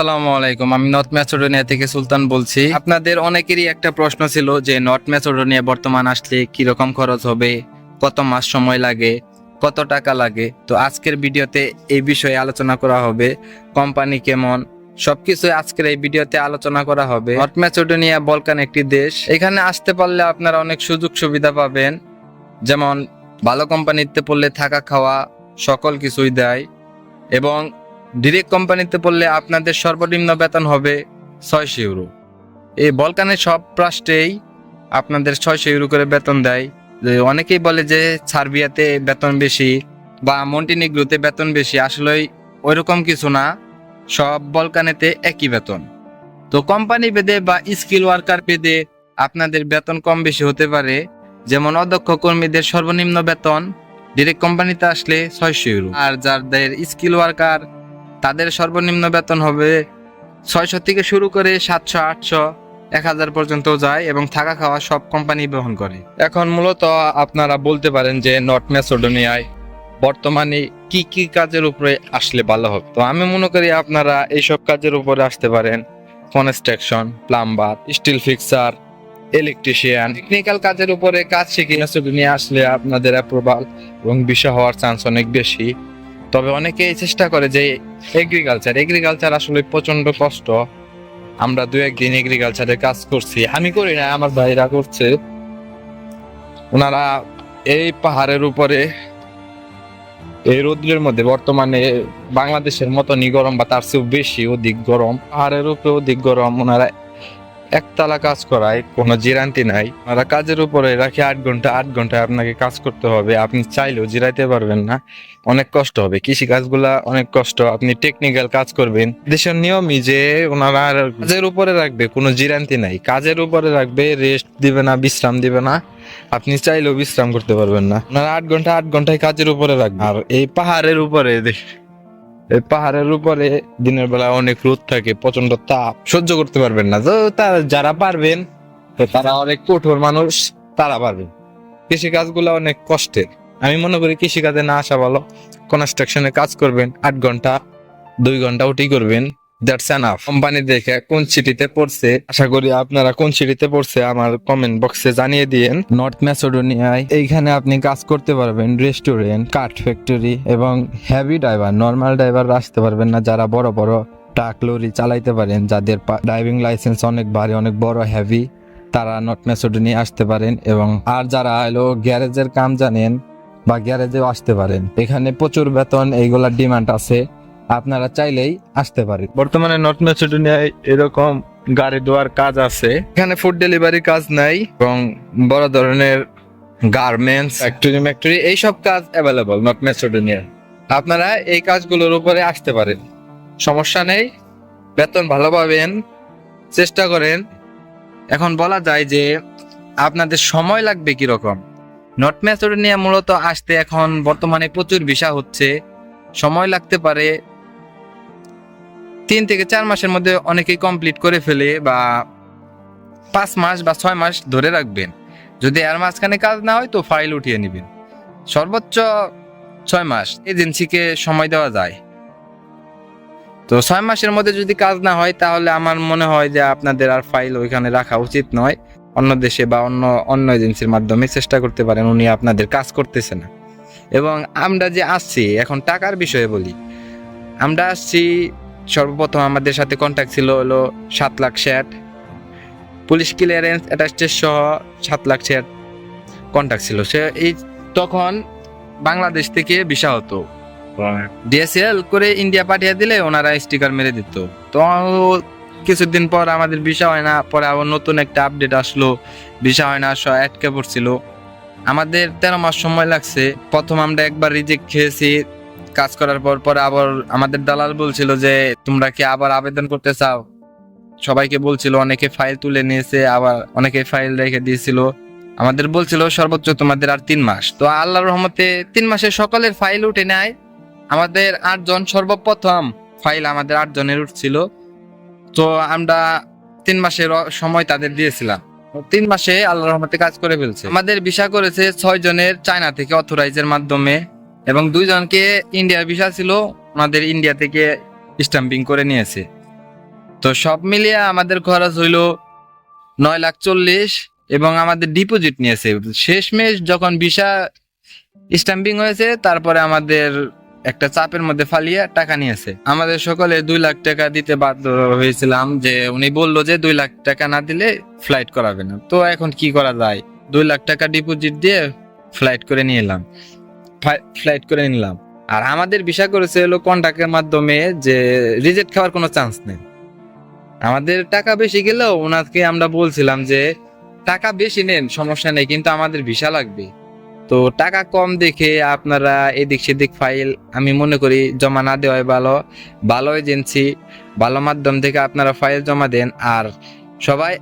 আসসালামু আলাইকুম, আমি নর্থ ম্যাসেডোনিয়া থেকে সুলতান বলছি। আপনাদের অনেকেরই একটা প্রশ্ন ছিল যে নর্থ ম্যাসেডোনিয়া বর্তমান আসলে কি রকম খরচ হবে, কত মাস সময় লাগে, কত টাকা লাগে। তো আজকের ভিডিওতে এই বিষয়ে আলোচনা করা হবে, কোম্পানি কেমন, সবকিছু আজকের এই ভিডিওতে আলোচনা করা হবে। নর্থ ম্যাসেডোনিয়া বলকান একটি দেশ, এখানে আসতে পারলে আপনারা অনেক সুযোগ সুবিধা পাবেন। যেমন, ভালো কোম্পানিতে পড়লে থাকা খাওয়া সকল কিছুই দেয় এবং ডিরেক্ট কোম্পানিতে পড়লে আপনাদের সর্বনিম্ন বেতন হবে ছয়শো ইউরো। এই বলকানের সব রাষ্ট্রেই আপনাদের ছয়শো ইউরো করে বেতন দেয়। অনেকেই বলে যে সার্বিয়াতে বেতন বেশি বা মন্টিনিগ্রোতে বেতন বেশি আসলে ওইরকম কিছু না। সব বলকানেতে একই বেতন। তো কোম্পানি বেদে বা স্কিল ওয়ার্কার পেদে আপনাদের বেতন কম বেশি হতে পারে। যেমন অদক্ষ কর্মীদের সর্বনিম্ন বেতন ডিরেক্ট কোম্পানিতে আসলে ছয়শো ইউরো। আর যাদের স্কিল ওয়ার্কার তাদের সর্বনিম্ন বেতন হবে ছয়শো থেকে শুরু করে সাতশো, আটশো, এক হাজার পর্যন্ত যায় এবং থাকা খাওয়া সব কোম্পানি বহন করে। এখন মূলত আপনারা বলতে পারেন যে নর্থ ম্যাসোডোনিয়ায় বর্তমানে কি কি কাজের উপরে আসলে ভালো হবে। তো আমি মনে করি আপনারা এইসব কাজের উপরে আসতে পারেন। Construction, plumber, steel fixer, electrician technical কাজের উপরে কাজ শিখে ম্যাসোডোনিয়া আসলে আপনাদের অ্যাপ্রুভাল এবং বিষয় হওয়ার চান্স অনেক বেশি। তবে অনেকেই চেষ্টা করে যে এগ্রিকালচার এগ্রিকালচার আসলে প্রচণ্ড কষ্ট। আমরা দু একদিন এগ্রিকালচারে কাজ করছি। আমি করি না, আমার ভাইরা করছে। ওনারা এই পাহাড়ের উপরে, এই রোদ্রের মধ্যে বর্তমানে বাংলাদেশের মতনই গরম বা তার চেয়েও বেশি অধিক গরম। পাহাড়ের উপরে অধিক গরম, ওনারা একতলা কাজ করায়, কোনো জিরান্তি নাই। ওনারা কাজের উপরে রাখে আট ঘণ্টা, আট ঘন্টায় আপনাকে কাজ করতে হবে। আপনি চাইলেও জিরাইতে পারবেন না। অনেক কষ্ট হবে। কৃষি কাজগুলা অনেক কষ্ট। আপনি টেকনিক্যাল কাজ করবেন। দেশের নিয়মই যে ওনারা কাজের উপরে রাখবে, কোনো জিরান্তি নাই। কাজের উপরে রাখবে রেস্ট দিবে না, বিশ্রাম দিবে না। আপনি চাইলেও বিশ্রাম করতে পারবেন না। ওনারা আট ঘণ্টা, আট ঘন্টায় কাজের উপরে রাখবে। আর এই পাহাড়ের উপরে এই পাহাড়ের উপরে দিনের বেলা অনেক রোদ থাকে প্রচণ্ড তাপ। সহ্য করতে পারবেন না। তো তারা যারা পারবেন তারা অনেক কঠোর মানুষ, তারা পারবেন কৃষি কাজগুলো অনেক কষ্টের। আমি মনে করি কৃষি কাজে না আসা ভালো। কনস্ট্রাকশনে কাজ করবেন, আট ঘণ্টা, দুই ঘণ্টা ওটি করবেন। দ্যাটস এনাফ কোম্পানি দেখে কোন সিটিতে পড়ছে? আশা করি আপনারা কোন সিটিতে পড়ছে আমার কমেন্ট বক্সে জানিয়ে দিয়েন। নর্থ ম্যাসোডোনিয়ায় এইখানে আপনি কাজ করতে পারবেন রেস্টুরেন্ট কাঠ ফ্যাক্টরি এবং হেভি ড্রাইভার নর্মাল ড্রাইভার আসতে পারবেন না। যারা বড় বড় ট্রাক লরি চালাইতে পারেন, যাদের ড্রাইভিং লাইসেন্স অনেক ভারী, অনেক বড় হেভি তারা নর্থ ম্যাসোডোনিয়া আসতে পারেন এবং আর যারা হলো গ্যারেজের কাম জানেন বা গ্যারেজেও আসতে পারেন। এখানে প্রচুর বেতন, এইগুলার ডিমান্ড আছে। আপনারা চাইলেই আসতে পারেন। বর্তমানে নর্থ ম্যাসেডোনিয়ায় এরকম গাড়ি ধোয়ার কাজ আছে। এখানে ফুড ডেলিভারি কাজ নাই এবং বড় ধরনের গার্মেন্টস ফ্যাক্টরি ম্যাক্টরি এইসব কাজ অ্যাভেলেবল নর্থ ম্যাসেডোনিয়ায়। আপনারা এই কাজগুলোর উপরে আসতে পারেন। সমস্যা নেই বেতন ভালো পাবেন চেষ্টা করেন। এখন বলা যায় যে আপনাদের সময় লাগবে কীরকম। নর্থ ম্যাসেডোনিয়া মূলত আসতে এখন বর্তমানে প্রচুর ভিসা হচ্ছে। সময় লাগতে পারে তিন থেকে চার মাসের মধ্যে অনেকেই কমপ্লিট করে ফেলে বা পাঁচ মাস বা ছয় মাস ধরে রাখবেন। যদি এর মাঝখানে কাজ না হয় তো ফাইল উঠিয়ে নেবেন। সর্বোচ্চ ছয় মাস এজেন্সিকে সময় দেওয়া যায়। তো ছয় মাসের মধ্যে যদি কাজ না হয় তাহলে আমার মনে হয় যে আপনাদের আর ফাইল ওইখানে রাখা উচিত নয়। অন্য দেশে বা অন্য অন্য এজেন্সির মাধ্যমে চেষ্টা করতে পারেন, উনি আপনাদের কাজ করতেছে না। এবং আমরা যে আসছি, এখন টাকার বিষয়ে বলি। আমরা আসছি সর্বপ্রথম আমাদের সাথে কন্ট্যাক্ট ছিল হলো সাত lakh share. Police clearance attested সহ সাত লাখ শেয়ার কন্ট্যাক্ট ছিল। সে এই তখন বাংলাদেশ থেকে ভিসা হতো ডিএসএল করে ইন্ডিয়া পাঠিয়ে দিলে ওনারা স্টিকার মেরে দিত। তো কিছুদিন পর আমাদের ভিসা হয় না পরে আবার নতুন একটা আপডেট আসলো। ভিসা হয় না সব আটকে পড়ছিল আমাদের তেরো মাস সময় লাগছে। প্রথম আমরা একবার রিজেক্ট খেয়েছি। কাজ করার পর পরে আবার আমাদের দালাল বলছিল যে, তোমরা কি আবার আবেদন করতে চাও? সবাইকে বলছিল, অনেকে ফাইল তুলে নিয়েছে, আবার অনেকে ফাইল রেখে দিয়েছিল। আমাদের বলছিল, সর্বোচ্চ তোমাদের আর তিন মাস। তো আল্লাহর রহমতে তিন মাসে সকলের ফাইল উঠে নেয়। আমাদের আটজন সর্বপ্রথম ফাইল আমাদের আটজনের উঠছিল। তো আমরা তিন মাসের সময় তাদের দিয়েছিলাম। তিন মাসে আল্লাহ রহমতে কাজ করে ফেলছে। আমাদের ভিসা করেছে ছয় জনের চায়না থেকে অথরাইজের মাধ্যমে। এবং দুইজনকে ইন্ডিয়ার ভিসা ছিল, ওনাদের ইন্ডিয়া থেকে স্টাম্পিং করে নিয়েছে। তো সব মিলিয়ে আমাদের খরচ হইল নয় লাখ চল্লিশ এবং আমাদের ডিপোজিট নিয়েছে। শেষমেশ যখন ভিসা স্ট্যাম্পিং হয়েছে, তারপরে আমাদের একটা চাপের মধ্যে ফালিয়ে টাকা নিয়েছে। আমাদের সকলে দুই লাখ টাকা দিতে বাধ্য হয়েছিলাম যে উনি বলল যে দুই লাখ টাকা না দিলে ফ্লাইট করাবে না। তো এখন কি করা যায়? দুই লাখ টাকা ডিপোজিট দিয়ে ফ্লাইট করে নিয়ে এলাম। ফ্লাইট করে নিলাম। আর আমাদের ভিসা করেছে হলো কন্ট্যাক্টের মাধ্যমে যে রিজেক্ট খাওয়ার কোনো চান্স নেই। আমাদের টাকা বেশি গেলেও ওনাকে আমরা বলছিলাম যে, টাকা বেশি নেন, সমস্যা নেই, কিন্তু আমাদের ভিসা লাগবে। তো টাকা কম দেখে আপনারা এদিক সেদিক ফাইল আমি মনে করি জমা না দেওয়াই ভালো। ভালো এজেন্সি ভালো মাধ্যম থেকে আপনারা ফাইল জমা দেন। আর সবাই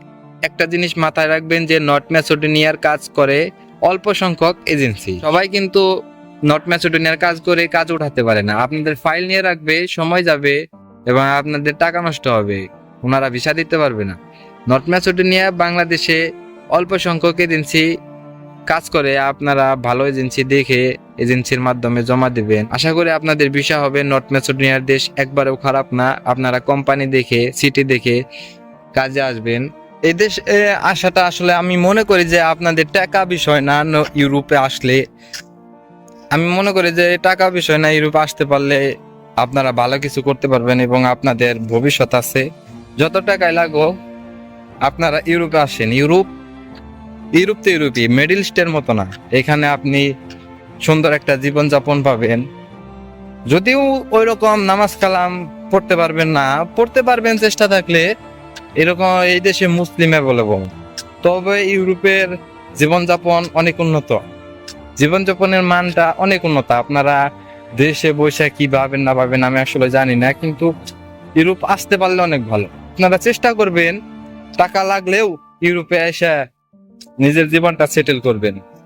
একটা জিনিস মাথায় রাখবেন যে নট ম্যাসোডোনিয়ার কাজ করে অল্প সংখ্যক এজেন্সি সবাই কিন্তু নট ম্যাসোডোনিয়ার কাজ করে কাজ উঠাতে পারে না। আপনাদের ফাইল নিয়ে রাখবে সময় যাবে এবং আপনাদের টাকা নষ্ট হবে। ওনারা ভিসা দিতে পারবে না। নর্থ ম্যাসোডোনিয়া বাংলাদেশে অল্প সংখ্যক এজেন্সি কাজ করে। আপনারা ভালো এজেন্সি দেখে এজেন্সির মাধ্যমে জমা দিবেন। আশা করি আপনাদের ভিসা হবে। নর্থ ম্যাসোডোনিয়ার দেশ একবারেও খারাপ না। আপনারা কোম্পানি দেখে সিটি দেখে কাজে আসবেন। এই দেশ এ, আসাটা আসলে আমি মনে করি যে আপনাদের টাকা বিষয় না ইউরোপে আসলে আমি মনে করি যে টাকা বিষয় না ইউরোপ আসতে পারলে আপনারা ভালো কিছু করতে পারবেন এবং আপনাদের ভবিষ্যৎ আছে। যত টাকায় লাগো আপনারা ইউরোপে আসেন। ইউরোপ ইউরোপ তো ইউরোপই, মিডিল ইস্টের মতো না। এখানে আপনি সুন্দর একটা জীবন যাপন পাবেন। যদিও ওই রকম নামাজ কালাম পড়তে পারবেন না, পড়তে পারবেন চেষ্টা থাকলে এরকম এই দেশে মুসলিম অ্যাভেলেবল। তবে ইউরোপের জীবনযাপন অনেক উন্নত। জীবনযাপনের মানটা অনেক উন্নত। আপনারা দেশে বসে কি ভাবেন না ভাবেন আমি আসলে জানি না, কিন্তু ইউরোপ আসতে পারলে অনেক ভালো। আপনারা চেষ্টা করবেন, টাকা লাগলেও ইউরোপে এসে নিজের জীবনটা সেটেল করবেন।